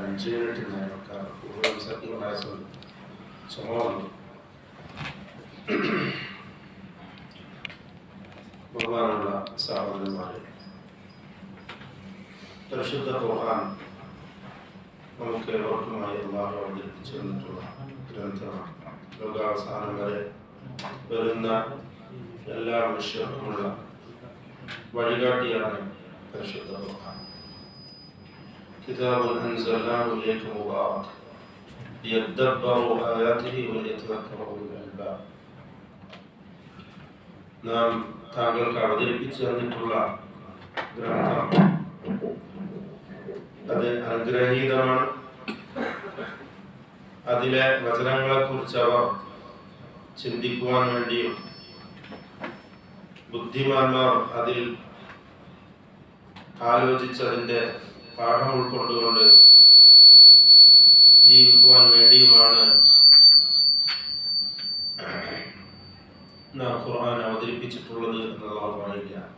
അഞ്ച് മിനിറ്റ് ചുമന്നു ബഹുമാനമുള്ള സഹോദരന്മാരെ പരിശുദ്ധ ഖുർആൻ നമുക്ക് ഏവർക്കുമായി അള്ളാഹു അവതരിപ്പിച്ചു തന്നിട്ടുള്ള ഗ്രന്ഥമാണ്. ലോകാവസാനം വരെ വരുന്ന എല്ലാ മനുഷ്യർക്കുമുള്ള വഴികാട്ടിയാണ് പരിശുദ്ധ ഖുർആൻ കിതാബുൻ അൻസൽനാഹു ഇലൈക മുബാറക് ലിയദ്ബറു ആയാതിഹി വലിയതഫക്കറു അൽബാബ് നാം താങ്കൾക്ക് അവതരിപ്പിച്ചു തന്നിട്ടുള്ള ഗ്രന്ഥം. അത് അനുഗ്രഹീതമാണ്. അതിലെ വചനങ്ങളെ കുറിച്ച് അവർ ചിന്തിക്കുവാൻ വേണ്ടിയും ബുദ്ധിമാന്മാർ അതിൽ ആലോചിച്ചതിന്റെ പാഠം ഉൾക്കൊണ്ടുകൊണ്ട് ജീവിക്കുവാൻ വേണ്ടിയുമാണ് നാം ഖുർആൻ അവതരിപ്പിച്ചിട്ടുള്ളത് എന്നുള്ളത് പറയുകയാണ്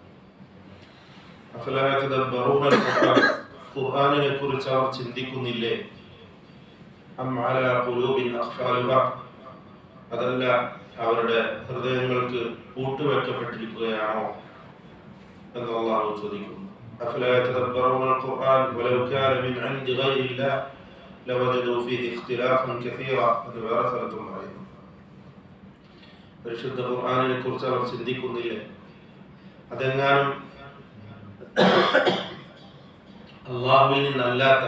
ഖുർആനിനെ കുറിച്ച് അവർ ചിന്തിക്കുന്നില്ലേ? അതല്ല അവരുടെ ഹൃദയങ്ങൾക്ക് പൂട്ടുവെക്കപ്പെട്ടിരിക്കുകയാണോ എന്നുള്ള ചോദിക്കും. أفلا يتدبرون القرآن ولو كان من عند غير الله لوجدوا فيه اختلافا كثيرا എന്ന് വേറെ സ്ഥലത്തും പറയുന്നു പരിശുദ്ധ ഖുർആനിനെ കുറിച്ച് അവർ ചിന്തിക്കുന്നില്ലേ അതെങ്ങാനും അള്ളാഹുവിൽ നിന്നല്ലാത്ത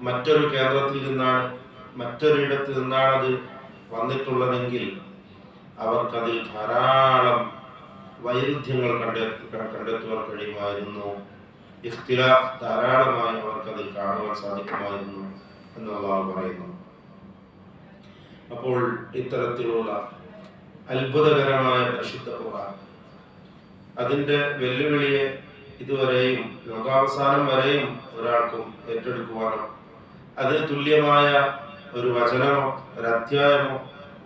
മറ്റൊരു കേന്ദ്രത്തിൽ നിന്നാണ് മറ്റൊരിടത്ത് നിന്നാണ് അത് വന്നിട്ടുള്ളതെങ്കിൽ അവർക്കതിൽ ധാരാളം വൈരുദ്ധ്യങ്ങൾ കണ്ടെത്തു കണ്ടെത്തുവാൻ കഴിയുമായിരുന്നു. ഇഖ്തിലാഫ് ധാരാളമായി അവർക്കതിൽ കാണുവാൻ സാധിക്കുമായിരുന്നു എന്നുള്ളതാണ് പറയുന്നു. അപ്പോൾ ഇത്തരത്തിലുള്ള അത്ഭുതകരമായ പരിശുദ്ധ ഖുർആൻ അതിന്റെ വെല്ലുവിളിയെ ഇതുവരെയും ലോകാവസാനം വരെയും ഒരാൾക്കും ഏറ്റെടുക്കുവാനോ അതിന് തുല്യമായ ഒരു വചനമോ ഒരു അധ്യായമോ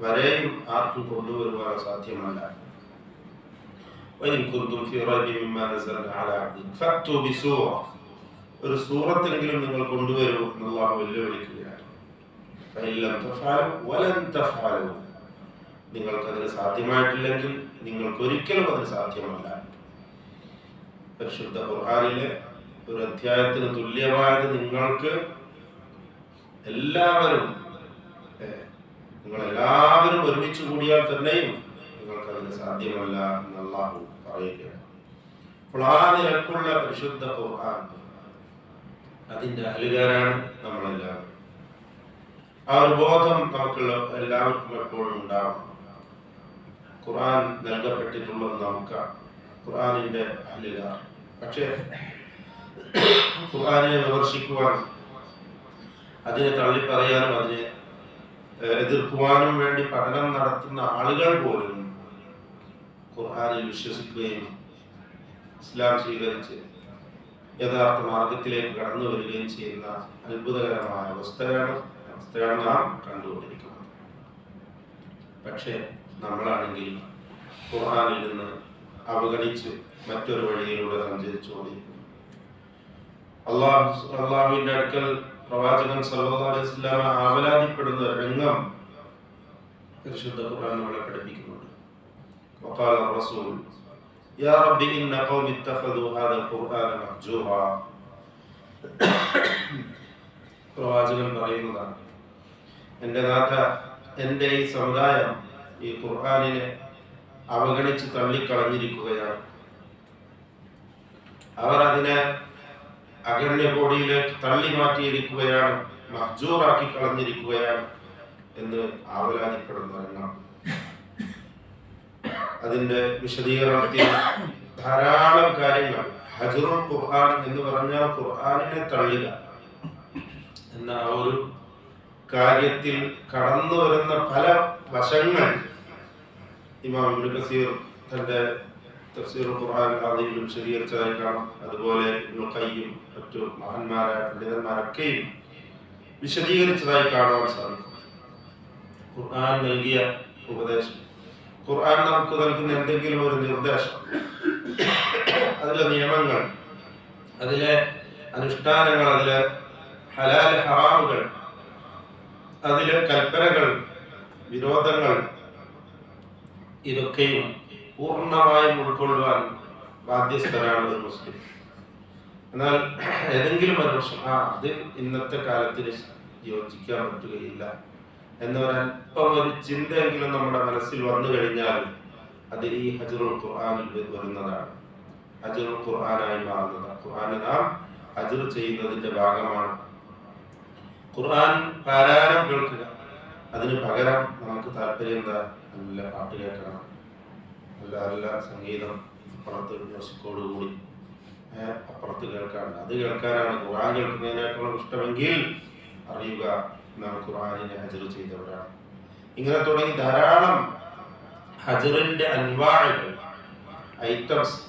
വരെയും ആർക്കും കൊണ്ടുവരുവാനോ സാധ്യമല്ല. وإن كنتم في ريب مما نزلنا على عبدنا فأتوا بسورة ഒരു സൂറത്തെങ്കിലും നിങ്ങൾ കൊണ്ടുവരൂ എന്ന് അള്ളാഹു വെല്ലുവിളിക്കുകയാണ് فإن لم تفعلوا ولن تفعلوا നിങ്ങൾക്കതിന് സാധ്യമായിട്ടില്ലെങ്കിൽ നിങ്ങൾക്ക് ഒരിക്കലും അതിന് സാധ്യമല്ല പരിശുദ്ധ ഖുർആനിലെ ഒരു അധ്യായത്തിന് തുല്യമായത് നിങ്ങൾക്ക് എല്ലാവരും ഏ, നിങ്ങൾ എല്ലാവരും ഒരുമിച്ച് കൂടിയാൽ തന്നെയും നിങ്ങൾക്കതിന് സാധ്യമല്ല എന്ന് അള്ളാഹു പറയുകയാണ് നിലക്കുള്ള പരിശുദ്ധ ഖുർആൻ അതിന്റെ അലുകാരാണ് നമ്മളെല്ലാവരും ആ ഒരു ബോധം നമുക്കുള്ള എല്ലാവർക്കും എപ്പോഴും ഉണ്ടാവും. ഖുർആൻ നൽകപ്പെട്ടിട്ടുള്ളത് നമുക്ക് ഖുർആനിന്റെ അലുകാർ പക്ഷേ ഖുർആനെ വിമർശിക്കുവാൻ അതിനെ തള്ളിപ്പറയാനും അതിനെ എതിർക്കുവാനും വേണ്ടി പഠനം നടത്തുന്ന ആളുകൾ പോലും ഖുർആനിൽ വിശ്വസിക്കുകയും ഇസ്ലാം സ്വീകരിച്ച് യഥാർത്ഥ മാർഗത്തിലേക്ക് കടന്നു വരികയും ചെയ്യുന്ന അത്ഭുതകരമായ അവസ്ഥയാണ് അവസ്ഥയാണ് നാം കണ്ടുകൊണ്ടിരിക്കുന്നത്. പക്ഷേ നമ്മളാണെങ്കിൽ ഖുർആനിൽ നിന്ന് അവഗണിച്ച് മറ്റൊരു വഴിയിലൂടെ സഞ്ചരിച്ചുകൊണ്ടിരിക്കുന്നു. അള്ളാഹു അള്ളാഹുവിന്റെ അടുക്കൽ പ്രവാചകൻ സല്ലാ അലൈഹി വസല്ലമ ആവലാതിപ്പെടുന്ന രംഗം പരിശുദ്ധ ഖുർആൻ നമ്മളെ പഠിപ്പിക്കുന്നുണ്ട് وقال الرسول يا رب إن قوم اتخذوا هذا القرآن مهجورا പ്രവാചകൻ പറയുന്നതാണ് എൻ്റെ നാഥ എൻ്റെ ഈ സമുദായം ഈ ഖുർആാനിനെ അവഗണിച്ച് തള്ളിക്കളഞ്ഞിരിക്കുകയാണ് അവർ അതിനെ അഗണ്യകോടിയിലേക്ക് തള്ളി മാറ്റിയിരിക്കുകയാണ് മഹ്ജൂറാക്കി കളഞ്ഞിരിക്കുകയാണ് എന്ന് ആവലാതിപ്പെടുന്ന അതിന്റെ വിശദീകരണത്തിൽ ധാരാളം കാര്യങ്ങൾ. ഹജറുൽ ഖുർആൻ എന്ന് പറഞ്ഞാൽ ഖുർആനിനെ തള്ളില്ല. എന്ന ആ ഒരു കാര്യത്തിൽ കടന്നു വരുന്ന പല വശങ്ങൾ ഇമാം ഇബ്നു കസീർ തന്റെ തഫ്സീർ ഖുർആൻ അതിൽ വിശദീകരിച്ചതായി കാണാം. അതുപോലെ ഇബ്നു മറ്റു മഹാന്മാരായ പണ്ഡിതന്മാരൊക്കെയും വിശദീകരിച്ചതായി കാണുവാൻ സാധിക്കും. ഖുർആൻ നൽകിയ ഉപദേശം. ഖുർആൻ നമുക്ക് നൽകുന്ന എന്തെങ്കിലും ഒരു നിർദ്ദേശം അതിലെ നിയമങ്ങൾ അതിലെ അനുഷ്ഠാനങ്ങൾ അതിലെ ഹലാൽ ഹറാമുകൾ അതിലെ കൽപ്പനകൾ വിരോധങ്ങൾ ഇതൊക്കെയും പൂർണമായും ഉൾക്കൊള്ളുവാൻ ബാധ്യസ്ഥരാണ് മുസ്ലിം. എന്നാൽ ഏതെങ്കിലും ഒരു ആ അത് ഇന്നത്തെ കാലത്തിന് യോജിക്കാൻ പറ്റുകയില്ല. എന്നൊരല്പം ഒരു ചിന്തയെങ്കിലും നമ്മുടെ മനസ്സിൽ വന്നു കഴിഞ്ഞാൽ അത് ഈ ഹജറുൽ ഖുർആാനിൽ വരുന്നതാണ് ഹജറുൽ ഖുർആാനായി മാറുന്നതാണ് ഖുർആാന് നാം ഹജർ ചെയ്യുന്നതിന്റെ ഭാഗമാണ്. ഖുർആൻ പാരായണം കേൾക്കുക. അതിന് പകരം നമുക്ക് താല്പര്യം എന്താ? നല്ല പാട്ട് കേൾക്കണം. നല്ല നല്ല സംഗീതം അപ്പുറത്ത് മ്യൂസിക്കോടുകൂടി. അപ്പുറത്ത് കേൾക്കാറുണ്ട് അത് കേൾക്കാനാണ് ഖുർആൻ കേൾക്കുന്നതിനേക്കാളും ഇഷ്ടമെങ്കിൽ അറിയുക. നാം ഖുർആാനിനെ ഹജർ ചെയ്തവരാണ്. ഇങ്ങനെ തുടങ്ങി ധാരാളം ഹജറിന്റെ അൻവാഴുകൾ ഐറ്റംസ്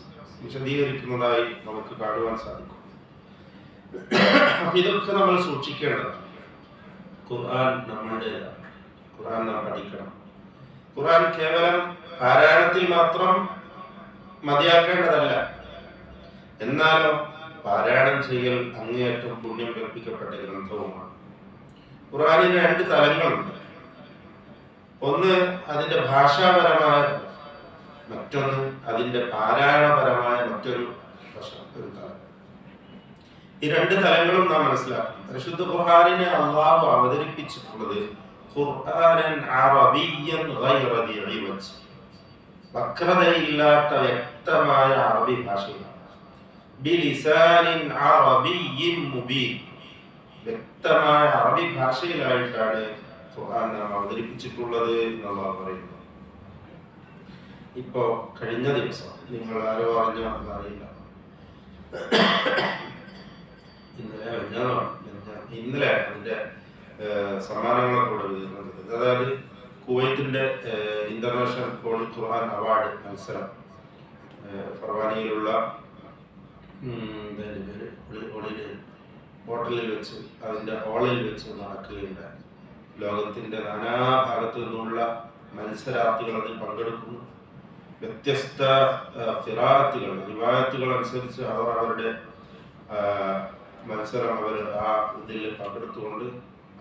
വിശദീകരിക്കുന്നതായി നമുക്ക് കാണുവാൻ സാധിക്കും. ഇതൊക്കെ നമ്മൾ സൂക്ഷിക്കേണ്ടതാണ്. ഖുർആൻ നമ്മളുടേതാണ് ഖുർആൻ നാം പഠിക്കണം. ഖുർആൻ കേവലം പാരായണത്തിൽ മാത്രം മതിയാക്കേണ്ടതല്ല. എന്നാലോ പാരായണം ചെയ്യൽ അങ്ങേയറ്റം പുണ്യം കൽപ്പിക്കപ്പെട്ട ഗ്രന്ഥവുമാണ്. ഖുർആനിന് രണ്ട് തലങ്ങളുണ്ട്. ഒന്ന് അതിന്റെ ഭാഷാപരമായ മറ്റൊന്ന് അതിന്റെ പാരായണപരമായ മറ്റൊരു ഒരു തലം. ഈ രണ്ട് തലങ്ങളും നാം മനസ്സിലാക്കണം. പരിശുദ്ധ ഖുർആനിനെ അള്ളാഹു അവതരിപ്പിച്ചിട്ടുള്ളത് അറബിയൻ വക്രതയില്ലാത്ത വ്യക്തമായ അറബി മുബീൻ. വ്യക്തമായ അറബി ഭാഷയിലായിട്ടാണ് ഖുർആൻ അവതരിപ്പിച്ചിട്ടുള്ളത് എന്നുള്ളതാണ് പറയുന്നത്. ഇപ്പോ കഴിഞ്ഞ ദിവസം നിങ്ങൾ ആരോ അറിഞ്ഞോ എന്നറിയില്ല ഇന്നലെ കഴിഞ്ഞാണോ ഇന്നലെ അതിന്റെ സമ്മാനങ്ങളൊക്കെ കൂടെ വിതരണം അതായത് കുവൈറ്റിന്റെ ഇന്റർനാഷണൽ ഹോളി ഖുർആൻ അവാർഡ് മത്സരം. ഫർവാനിയിലുള്ള പേര്? ഹോളിഡേ. ഹോട്ടലിൽ വെച്ച് അതിന്റെ ഹാളിൽ വെച്ച് നടക്കുകയുണ്ടായി. ലോകത്തിന്റെ നാനാഭാഗത്തു നിന്നുള്ള മത്സരാർത്ഥികൾ അതിൽ പങ്കെടുക്കുന്നു. വ്യത്യസ്ത ഫിറാത്തുകൾ റിവായത്തുകൾ അനുസരിച്ച് അവർ അവരുടെ മത്സരം അവർ ആ ഇതിൽ പങ്കെടുത്തുകൊണ്ട്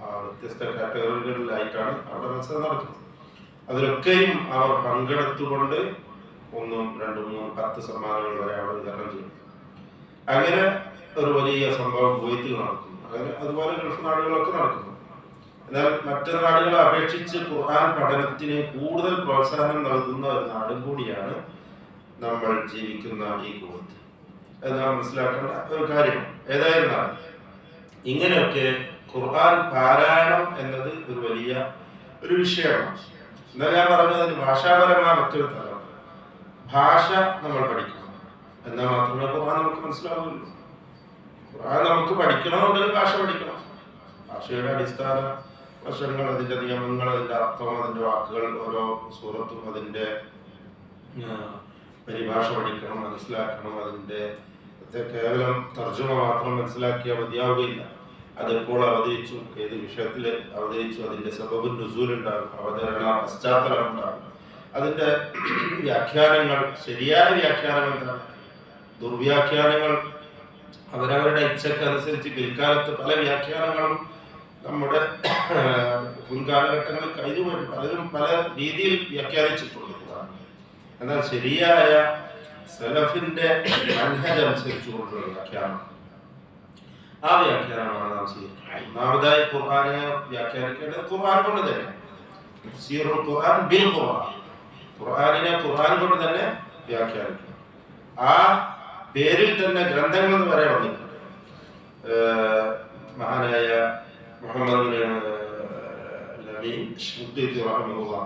ആ വ്യത്യസ്ത കാറ്റഗറികളിലായിട്ടാണ് അവരുടെ മത്സരം നടക്കുന്നത്. അതിലൊക്കെയും അവർ പങ്കെടുത്തുകൊണ്ട് ഒന്നും രണ്ടും മൂന്നും പത്ത് സമ്മാനങ്ങൾ വരെ അവർ വിതരണം ചെയ്യും അങ്ങനെ ഒരു വലിയ സംഭവം കുവൈത്തിൽ നടക്കുന്നു. അങ്ങനെ അതുപോലെ ഗൾഫ് നാടുകളൊക്കെ നടക്കുന്നു. എന്നാൽ മറ്റു നാടുകളെ അപേക്ഷിച്ച് ഖുർആൻ പഠനത്തിന് കൂടുതൽ പ്രോത്സാഹനം നൽകുന്ന ഒരു നാടും കൂടിയാണ് നമ്മൾ ജീവിക്കുന്ന ഈ കുവൈത്ത്. നാം മനസ്സിലാക്കേണ്ട ഒരു കാര്യമാണ്. ഏതായിരുന്നാലും ഇങ്ങനെയൊക്കെ ഖുർആൻ പാരായണം എന്നത് ഒരു വലിയ ഒരു വിഷയമാണ്. എന്നാൽ ഞാൻ പറഞ്ഞത് അതിന് ഭാഷാപരമായ മറ്റൊരു ഭാഷ നമ്മൾ പഠിക്കണം. എന്നാൽ മാത്രമേ ഖുർആൻ നമുക്ക് മനസ്സിലാവുള്ളൂ ഖുർആൻ നമുക്ക് പഠിക്കണമെങ്കിൽ ഭാഷ പഠിക്കണം. ഭാഷയുടെ അടിസ്ഥാന വശങ്ങൾ അതിന്റെ നിയമങ്ങൾ അതിന്റെ അർത്ഥം അതിന്റെ വാക്കുകൾ ഓരോ സൂറത്തും അതിന്റെ പരിഭാഷ പഠിക്കണം മനസ്സിലാക്കണം അതിന്റെ കേവലം തർജമ മാത്രം മനസ്സിലാക്കിയാൽ മതിയാവുകയില്ല. അതെപ്പോൾ അവതരിച്ചു ഏത് വിഷയത്തിൽ അവതരിച്ചു അതിന്റെ സബബും നുസൂലുണ്ടാകും അവതരണ പശ്ചാത്തലം ഉണ്ടാകും. അതിന്റെ വ്യാഖ്യാനങ്ങൾ ശരിയായ വ്യാഖ്യാനം എന്താണ്? ദുർവ്യാഖ്യാനങ്ങൾ അവരവരുടെ ഇച്ഛക്കനുസരിച്ച് പിൽക്കാലത്ത് പല വ്യാഖ്യാനങ്ങളും നമ്മുടെ മുൻകാലഘട്ടങ്ങളിൽ കഴിഞ്ഞുപോയിട്ട് പലരും പല രീതിയിൽ വ്യാഖ്യാനിച്ചിട്ടുള്ളതാണ്. എന്നാൽ ശരിയായ സലഫിന്റെ അനുസരിച്ചുകൊണ്ടുള്ള വ്യാഖ്യാനം. ആ വ്യാഖ്യാനമാണ് നാം സ്വീകരിക്കുന്നത് ഒന്നാമതായി ഖുർആാനെ വ്യാഖ്യാനിക്കേണ്ടത് ഖുർആൻ കൊണ്ട് തന്നെ. തഫ്സീറുൽ ഖുർആൻ ഖുർആൻ. ഖുർആാനിനെ ഖുർആൻ കൊണ്ട് തന്നെ വ്യാഖ്യാനിക്കണം ആ പേരിൽ തന്നെ ഗ്രന്ഥങ്ങൾ എന്ന് വരെ വന്നിട്ടുണ്ട് മഹാനായ മുഹമ്മദ് ബിൻ, ഏഹ്, ലമീൻ ഷുദ്ദീദ് റഹിമഹുല്ലാ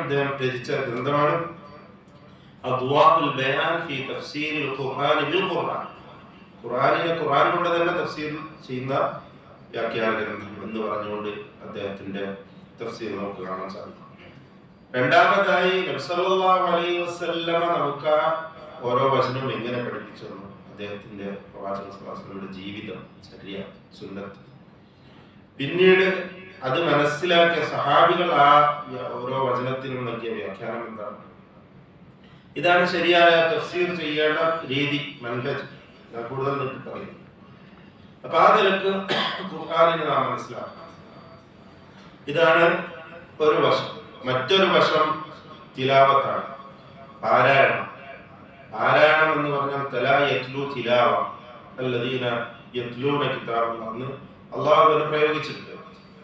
അദ്ദേഹം രചിച്ച ഗ്രന്ഥമാണ് ഖുറാനിനെ ഖുർആനിനെ കൊണ്ട് തന്നെ തഫ്സീർ ചെയ്യുന്ന വ്യാഖ്യാന ഗ്രന്ഥം എന്ന് പറഞ്ഞുകൊണ്ട് അദ്ദേഹത്തിന്റെ തഫ്സീർ നമുക്ക് കാണാൻ സാധിക്കും. രണ്ടാമതായി നബ്സല്ലാ അലൈഹി വസല്ലമ നമുക്ക് ഓരോ വചനവും എങ്ങനെ പഠിപ്പിച്ചു അദ്ദേഹത്തിന്റെ പ്രവാചക സ്വലാസ്ലയുടെ ജീവിതം ചെറിയ സുന്നത്ത്. പിന്നീട് അത് മനസ്സിലാക്കിയ സഹാബികൾ ആ ഓരോ വചനത്തിനും നൽകിയ വ്യാഖ്യാനം എന്താണ്? ഇതാണ് ശരിയായ തഫ്സീർ ചെയ്യേണ്ട രീതി മൻഹജ്. ഞാൻ കൂടുതൽ പറയും. അപ്പൊ ആ നിലയ്ക്ക് ഖുർആാനിനെ നാം മനസ്സിലാക്കണം. ഇതാണ് ഒരു വശം. മറ്റൊരു വശം തിലാവത്താണ് പാരായണം. പാരായണം എന്ന് പറഞ്ഞാൽ തലാ യത്ലു തിലാവ. അല്ലദീന യത്ലൂന കിതാബ് എന്ന് അള്ളാഹു തന്നെ പ്രയോഗിച്ചിട്ടുണ്ട്.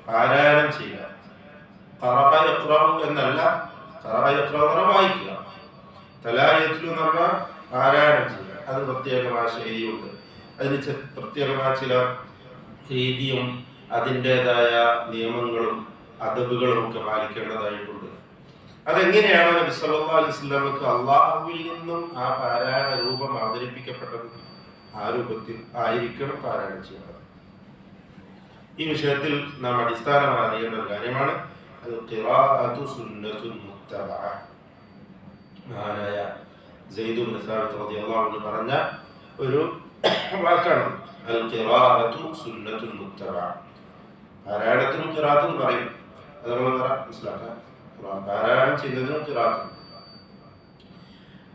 പാരായണം ചെയ്യുക ഖറഅ യഖ്റഉ എന്നല്ല ഖറഅ യഖ്റഉ എന്ന് വായിക്കുക. തലാ യത്ലു എന്ന് പറഞ്ഞാൽ പാരായണം ചെയ്യുക അത് പ്രത്യേകമായ ശൈലിയുണ്ട് അതിന് പ്രത്യേകമായ ചില രീതിയും അതിന്റെതായ നിയമങ്ങളും അതബുകളും ഒക്കെ പാലിക്കേണ്ടതായിട്ടുണ്ട്. അതെങ്ങനെയാണ് നബി സല്ലല്ലാഹു അലൈഹി വസല്ലമക്ക് അള്ളാഹുവിൽ നിന്നും ആ പാരായണ രൂപം അവതരിപ്പിക്കപ്പെട്ടത്? ആ രൂപത്തിൽ ആയിരിക്കണം പാരായണം ചെയ്യേണ്ടത് ഈ വിഷയത്തിൽ നാം അടിസ്ഥാനമായി അറിയേണ്ട ഒരു കാര്യമാണ്. അത് മഹാനായ റളിയല്ലാഹു അൻഹു പറഞ്ഞ ഒരു വാക്കാണ്. അൽ ഖിറാഅത്തു സുന്നത്തുൽ മുത്തബഅ. പാരായണത്തിനും ഖിറാഅത്തും പറയും. അത് നമ്മൾ മനസ്സിലാക്കാം. പാരായണം ചെയ്യുന്നതിനും ഖിറാഅത്തും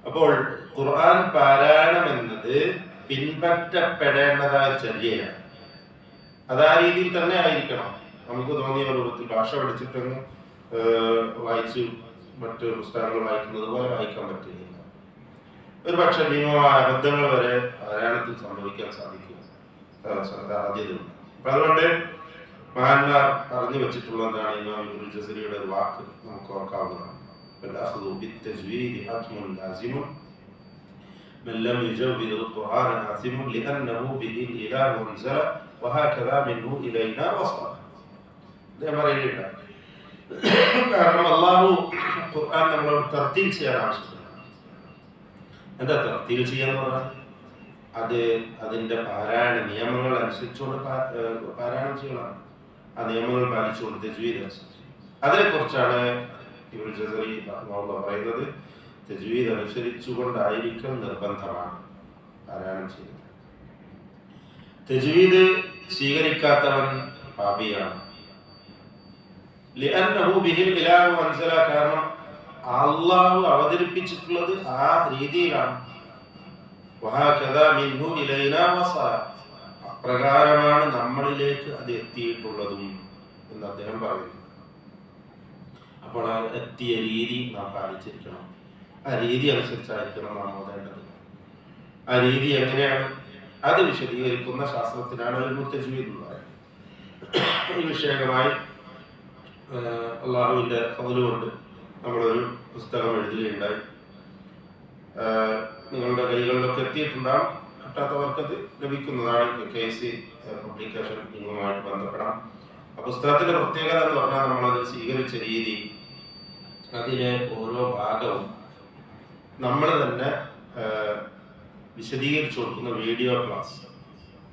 അപ്പോൾ ഖുർആൻ പാരായണം എന്നത് പിൻപറ്റപ്പെടേണ്ടതായ ചര്യയാണ്. അത് ആ രീതിയിൽ തന്നെ ആയിരിക്കണം. നമുക്ക് തോന്നിയ രൂപത്തിൽ ഭാഷ പഠിച്ചിട്ടൊന്ന് വായിച്ചു മറ്റ് പുസ്തകങ്ങൾ വായിക്കുന്നത് പോലെ വായിക്കാൻ പറ്റുകയില്ല. ഒരു പക്ഷെ ഭീമമായ അബദ്ധങ്ങൾ വരെ പാരായണത്തിൽ സംഭവിക്കാൻ സാധിക്കും. സാധ്യതയുണ്ട് അപ്പൊ അതുകൊണ്ട് മഹാന്മാർ പറഞ്ഞു വെച്ചിട്ടുള്ള എന്താണ് ഇമാം ഇബ്നുൽ ജസരിയുടെ ഒരു വാക്ക് നമുക്ക് ഓർക്കാവുന്നതാണ് والأخذ بالتجويد حتم لازم من لم يجود القرآن آثم لأنه به الإله أنزل وهكذا منه إلينا وصل ഇതേ പറയില്ല കാരണം അള്ളാഹു ഖുർആൻ നമ്മളോട് തർത്തീൽ ചെയ്യാൻ ആവശ്യപ്പെടുന്നു എന്താ തർത്തീൽ ചെയ്യാന്ന് പറഞ്ഞാൽ അത് അതിന്റെ പാരായണ നിയമങ്ങൾ അനുസരിച്ചുകൊണ്ട് പാ- ഏഹ് പാരായണം ചെയ്യണം ആ നിയമങ്ങൾ പാലിച്ചുകൊണ്ട് തെജുവീദ് അതിനെക്കുറിച്ചാണ് ഇവർ ജസറി പറയുന്നത്. തെജുവീദ് അനുസരിച്ചുകൊണ്ടായിരിക്കും നിർബന്ധമാണ് പാരായണം ചെയ്യുന്നത്. തെജുവീദ് സ്വീകരിക്കാത്തവൻ പാപിയാണ്. കാരണം അള്ളാഹു അവതരിപ്പിച്ചിട്ടുള്ളത് ആ രീതിയിലാണ്. അപ്രകാരമാണ് നമ്മളിലേക്ക് അത് എത്തിയിട്ടുള്ളതും എന്ന് അദ്ദേഹം പറയുന്നു. അപ്പോൾ ആ എത്തിയ രീതി നാം പാലിച്ചിരിക്കണം. ആ രീതി അനുസരിച്ചായിരിക്കണം നാം ഓതേണ്ടത്. ആ രീതി എങ്ങനെയാണ്? അത് വിശദീകരിക്കുന്ന ശാസ്ത്രത്തിനാണ് ഒരു മുത്തജീവി എന്ന് പറയുന്നത് ഈ വിഷയകമായി അള്ളാഹുവിന്റെ കൊണ്ട് നമ്മളൊരു പുസ്തകം എഴുതുകയുണ്ടായി. നിങ്ങളുടെ കൈകളിലൊക്കെ എത്തിയിട്ടുണ്ടാകും കിട്ടാത്തവർക്കത് ലഭിക്കുന്നതാണ് കെ സി പബ്ലിക്കേഷൻ ഇങ്ങുമായിട്ട് ബന്ധപ്പെടാം. ആ പുസ്തകത്തിന്റെ പ്രത്യേകത എന്ന് പറഞ്ഞാൽ നമ്മളത് സ്വീകരിച്ച രീതി അതിലെ ഓരോ ഭാഗവും നമ്മൾ തന്നെ വിശദീകരിച്ചു കൊടുക്കുന്ന വീഡിയോ ക്ലാസ്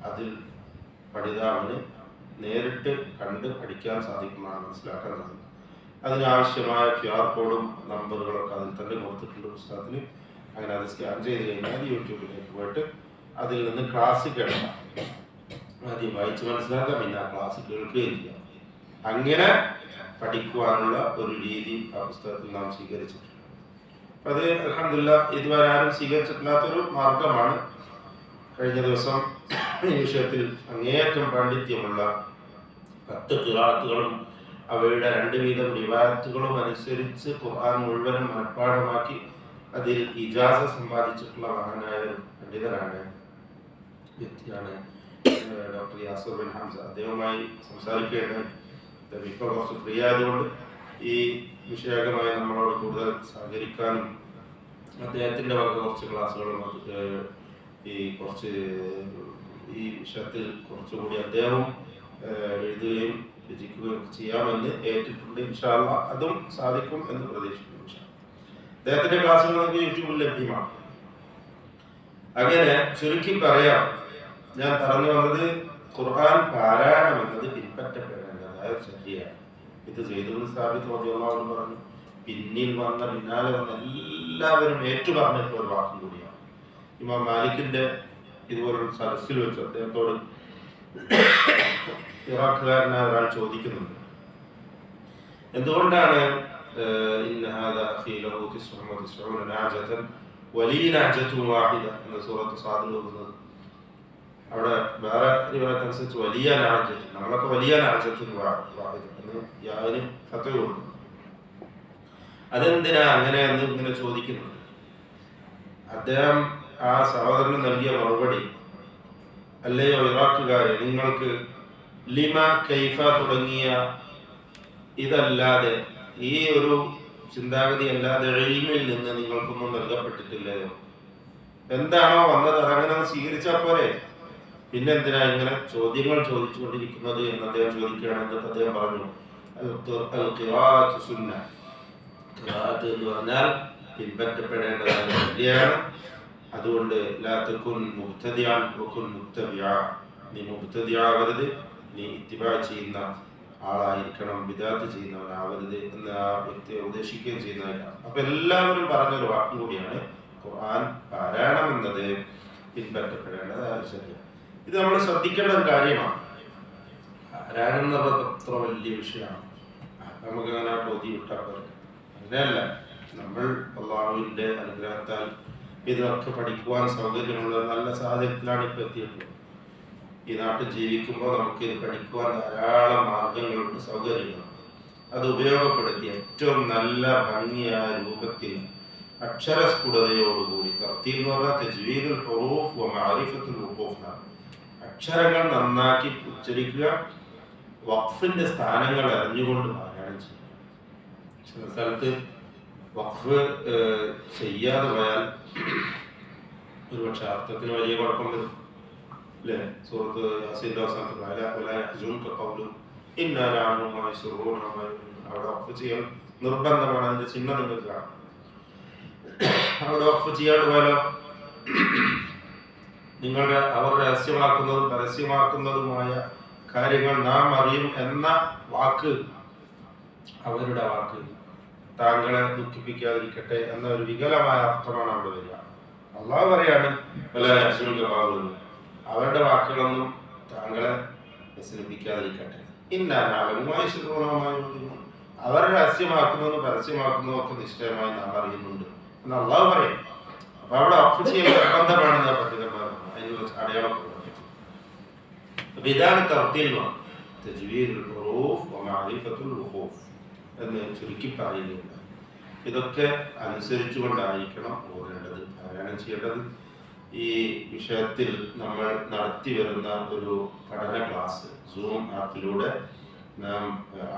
അതിൽ പഠിതാവിന് നേരിട്ട് കണ്ട് പഠിക്കാൻ സാധിക്കുന്നതാണ് മനസ്സിലാക്കാൻ അതിനാവശ്യമായ ക്യു ആർ കോഡും നമ്പറുകളൊക്കെ അതിൽ തന്നെ കൊടുത്തിട്ടുണ്ട് പുസ്തകത്തിൽ അങ്ങനെ അത് സ്കാൻ ചെയ്ത് കഴിഞ്ഞാൽ യൂട്യൂബിലേക്ക് പോയിട്ട് അതിൽ നിന്ന് ക്ലാസ് കേൾക്കാം ആദ്യം വായിച്ച് മനസ്സിലാക്കാം പിന്നെ ആ ക്ലാസ് കേൾക്കുകയും ചെയ്യാം. അങ്ങനെ പഠിക്കുവാനുള്ള ഒരു രീതി ആ പുസ്തകത്തിൽ നാം സ്വീകരിച്ചിട്ടുണ്ട്. അത് അലഹമില്ല ഇതുവരെ ആരും സ്വീകരിച്ചിട്ടില്ലാത്തൊരു മാർഗമാണ്. കഴിഞ്ഞ ദിവസം ഈ വിഷയത്തിൽ അങ്ങേയറ്റം പാണ്ഡിത്യമുള്ള പത്ത് കിറാത്തുകളും അവയുടെ രണ്ട് വീതം റിവായത്തുകളും അനുസരിച്ച് ഖുർആൻ മുഴുവനും മനഃപ്പാഠമാക്കി അതിൽ ഇജാസ സമ്പാദിച്ചിട്ടുള്ള മഹാനായ പണ്ഡിതനാണ് വ്യക്തിയാണ് ഡോക്ടർ യാസർ ബിൻ ഹംസ. അദ്ദേഹവുമായി സംസാരിക്കുകയാണ്. ഇപ്പോൾ കുറച്ച് ഫ്രീ ആയതുകൊണ്ട് ഈ വിഷയകമായി നമ്മളോട് കൂടുതൽ സഹകരിക്കാനും അദ്ദേഹത്തിന്റെ വക കുറച്ച് ക്ലാസ്സുകളും ഈ കുറച്ച് ഈ വിഷയത്തിൽ കുറച്ചുകൂടി അദ്ദേഹം എഴുതുകയും രചിക്കുകയും ചെയ്യാമെന്ന് ഏറ്റിട്ടുണ്ട്. ഇൻഷാല്ല അതും സാധിക്കും എന്ന് പ്രതീക്ഷിക്കുന്നു. അദ്ദേഹത്തിന്റെ ക്ലാസ്സുകൾ യൂട്യൂബിൽ ലഭ്യമാണ്. അങ്ങനെ ചുരുക്കി പറയാം. ഞാൻ പറഞ്ഞു വന്നത് ഖുർആൻ പാരായണം എന്നത് പിൻപറ്റപ്പെടേണ്ടതായ ചര്യാണ് ഇത് സെയ്ദുൽ സ്ഥാപിത് പറഞ്ഞു. പിന്നിൽ വന്ന പിന്നാലെ വന്ന എല്ലാവരും ഏറ്റുപറഞ്ഞിട്ടുള്ള ഒരു വാക്കും കൂടിയാണ്. ഇമാം മാലിക്കിന്റെ ഇതുപോലൊരു സദസ്സിൽ വെച്ച് അദ്ദേഹത്തോട് ഇറാഖുകാരനായ ഒരാൾ ചോദിക്കുന്നുണ്ട്. എന്തുകൊണ്ടാണ് വലിയ രാജ്യത്തും വാഹിദ എന്ന സൂറത്ത് സാധനം അവിടെ വേറെ അനുസരിച്ച് വലിയ ലാജത്ത് നമ്മളൊക്കെ വലിയ യാവിന് കത്ത് കൊടുക്കും അതെന്തിനാ അങ്ങനെ എന്ന് ഇങ്ങനെ ചോദിക്കുന്നത്? അദ്ദേഹം ആ സഹോദരന് നൽകിയ മറുപടി അല്ലയോ ഇറാഖുകാരെ നിങ്ങൾക്ക് ലിമ കൈഫ തുടങ്ങിയ ഇതല്ലാതെ ഈ ഒരു ചിന്താഗതി അല്ലാതെ എളിമിൽ നിന്ന് നിങ്ങൾക്കൊന്നും നൽകപ്പെട്ടിട്ടില്ലയോ? എന്താണോ വന്നത് അതങ്ങനെ സ്വീകരിച്ചാൽ പോരെ? പിന്നെ എന്തിനാ ഇങ്ങനെ ചോദ്യങ്ങൾ ചോദിച്ചുകൊണ്ടിരിക്കുന്നത് എന്ന് അദ്ദേഹം ചോദിക്കുകയാണെന്ന് അദ്ദേഹം പറഞ്ഞു. ഖിറാഅത്ത് എന്ന് പറഞ്ഞാൽ പിൻപറ്റപ്പെടേണ്ടതാണ് ശരിയാണ് അതുകൊണ്ട് ലാ തകുൻ മുബ്തദിഅൻ വകുൻ നീ മുബ്തദിയാവരുത് നീ ഇത്തിബാ ചെയ്യുന്ന ആളായിരിക്കണം വിദാത്ത് ചെയ്യുന്നവനാവരുത് എന്ന് ആ വ്യക്തിയെ ഉപദേശിക്കുകയും ചെയ്യുന്നവരാണ്. അപ്പൊ എല്ലാവരും പറഞ്ഞൊരു വാക്കും കൂടിയാണ് ഖുർആൻ പാരായണം എന്നത് പിൻപറ്റപ്പെടേണ്ടത് ആവശ്യമില്ല. ഇത് നമ്മൾ ശ്രദ്ധിക്കേണ്ട ഒരു കാര്യമാണ്. എന്ന് പറഞ്ഞത് അത്ര വലിയ വിഷയമാണ്. നമുക്ക് അങ്ങനെ ബോധ്യം വിട്ടാൽ പോലെ അങ്ങനെയല്ല. നമ്മൾ അള്ളാഹുവിന്റെ അനുഗ്രഹത്താൽ ഇതൊക്കെ പഠിക്കുവാൻ സൗകര്യമുള്ള നല്ല സാഹചര്യത്തിലാണ് ഇപ്പോൾ എത്തിയിട്ടുള്ളത്. ഈ നാട്ടിൽ ജീവിക്കുമ്പോൾ നമുക്ക് ഇത് പഠിക്കുവാൻ ധാരാളം മാർഗങ്ങളുണ്ട് സൗകര്യങ്ങളുണ്ട്. അത് ഉപയോഗപ്പെടുത്തി ഏറ്റവും നല്ല ഭംഗിയായ രൂപത്തിൽ അക്ഷരസ്ഫുടതയോടുകൂടി തർത്തി എന്ന് പറഞ്ഞാൽ തെജ്വീദുൽ ഹുറൂഫ് വ മഅരിഫത്തുൽ എന്നാണ്. അക്ഷരങ്ങൾ നന്നാക്കി ഉച്ചരിക്കുക വഖഫിന്റെ സ്ഥാനങ്ങൾ അറിഞ്ഞുകൊണ്ട് പാരായണം ചെയ്യുക. ചില സ്ഥലത്ത് വഖഫ് ചെയ്യാതെ പോയാൽ ഒരുപക്ഷെ അർത്ഥത്തിന് വലിയ കുഴപ്പം വരും അല്ലേ സുഹൃത്ത് യാസീന്റെ അവസാനത്ത് വല വല യഹ്സുൻക ഇന്നാ നഅലമു മാ യസ്റൂന വമാ യുഅ്ലിനൂന. അവിടെ വഖഫ് ചെയ്യാൻ നിർബന്ധമാണ്. അതിന്റെ ചിഹ്നം നിങ്ങൾക്ക് കാണാം. അവിടെ വഖഫ് ചെയ്യാണ്ട് പോയാലോ? നിങ്ങളുടെ അവർ രഹസ്യമാക്കുന്നതും പരസ്യമാക്കുന്നതുമായ കാര്യങ്ങൾ നാം അറിയും എന്ന വാക്ക് അവരുടെ വാക്ക്. താങ്കളെ ദുഃഖിപ്പിക്കാതിരിക്കട്ടെ എന്ന ഒരു വികലമായ അർത്ഥമാണ് അവിടെ വരിക. അള്ളാഹ് പറയാണ് പല രഹസ്യങ്ങളും അവരുടെ വാക്കുകളൊന്നും താങ്കളെ വ്യസനിപ്പിക്കാതിരിക്കട്ടെ ഇന്നാലും അവർ രഹസ്യമാക്കുന്നതും പരസ്യമാക്കുന്നതും ഒക്കെ നിശ്ചയമായി നാം അറിയുന്നുണ്ട് എന്ന് അള്ളാഹ് പറയും. അപ്പൊ അവിടെ ചെയ്യൽ നിർബന്ധമാണെന്ന് പണ്ഡിതന്മാർ പറഞ്ഞു അപ്പൊ ഇതാണ് തർത്തിൽ എന്ന് ചുരുക്കി പറയുന്നുണ്ട്. ഇതൊക്കെ അനുസരിച്ചുകൊണ്ടായിരിക്കണം ഓതേണ്ടത് പാരായണം ചെയ്യേണ്ടത്. ഈ വിഷയത്തിൽ നമ്മൾ നടത്തി വരുന്ന ഒരു പഠന ക്ലാസ് സൂം ആപ്പിലൂടെ നാം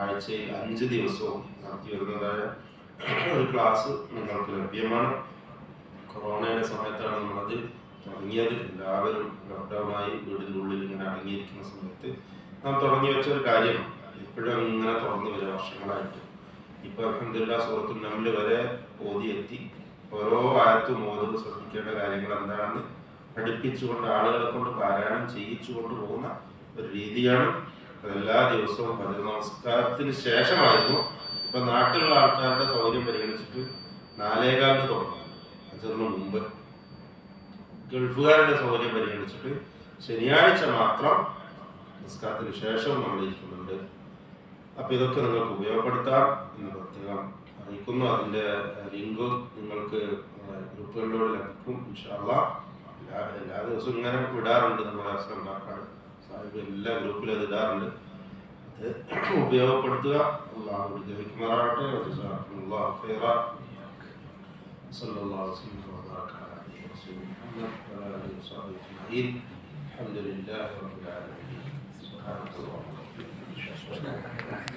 ആഴ്ചയിൽ അഞ്ച് ദിവസവും നടത്തി വരുന്നതായ ഒരു ക്ലാസ് നിങ്ങൾക്ക് ലഭ്യമാണ്. കൊറോണയുടെ സമയത്താണ് നമ്മളത് തുടങ്ങിയത് എല്ലാവരും ലോക്ക്ഡൗണായി വീടിനുള്ളിൽ ഇങ്ങനെ അടങ്ങിയിരിക്കുന്ന സമയത്ത് നാം തുടങ്ങി വെച്ച ഒരു കാര്യമാണ്. എപ്പോഴും ഇങ്ങനെ തുറന്നു വരിക വർഷങ്ങളായിട്ട്. ഇപ്പൊ അലഹമില്ല സുഹൃത്തു നമ്മിൽ വരെ ഓതിയെത്തി. ഓരോ ആയത്തും ഓരോ ശ്രദ്ധിക്കേണ്ട കാര്യങ്ങൾ എന്താണെന്ന് പഠിപ്പിച്ചുകൊണ്ട് ആളുകളെ കൊണ്ട് പാരായണം ചെയ്യിച്ചുകൊണ്ട് പോകുന്ന ഒരു രീതിയാണ്. അതെല്ലാ ദിവസവും ഭജന നമസ്കാരത്തിന് ശേഷമായിരുന്നു. ഇപ്പൊ നാട്ടിലുള്ള ആൾക്കാരുടെ സൗകര്യം പരിഗണിച്ചിട്ട് നാലേകാലിന് തുടങ്ങുന്നു അതിന് മുമ്പ്. ഗൾഫുകാരുടെ സൗകര്യം പരിഗണിച്ചിട്ട് ശനിയാഴ്ച മാത്രം നിസ്കാരത്തിന് ശേഷം നമ്മൾ ഇരിക്കുന്നുണ്ട്. അപ്പൊ ഇതൊക്കെ നിങ്ങൾക്ക് ഉപയോഗപ്പെടുത്താം എന്ന് പ്രത്യേകം അറിയിക്കുന്നു. അതിന്റെ ലിങ്ക് നിങ്ങൾക്ക് ഗ്രൂപ്പുകളിലൂടെ ലഭിക്കും ഇൻഷാല്ല എല്ലാ ദിവസവും ഇങ്ങനെ വിടാറുണ്ട് നമ്മുടെ പാക്കാട് സാഹിബ് എല്ലാ ഗ്രൂപ്പിലും അത് ഇടാറുണ്ട്. അത് ഉപയോഗപ്പെടുത്തുക. അള്ളാഹു ജപിക്കുമാറാകട്ടെ അള്ളാഹു وعلى الحمد لله رب العالمين. سبحانك اللهم وبحمدك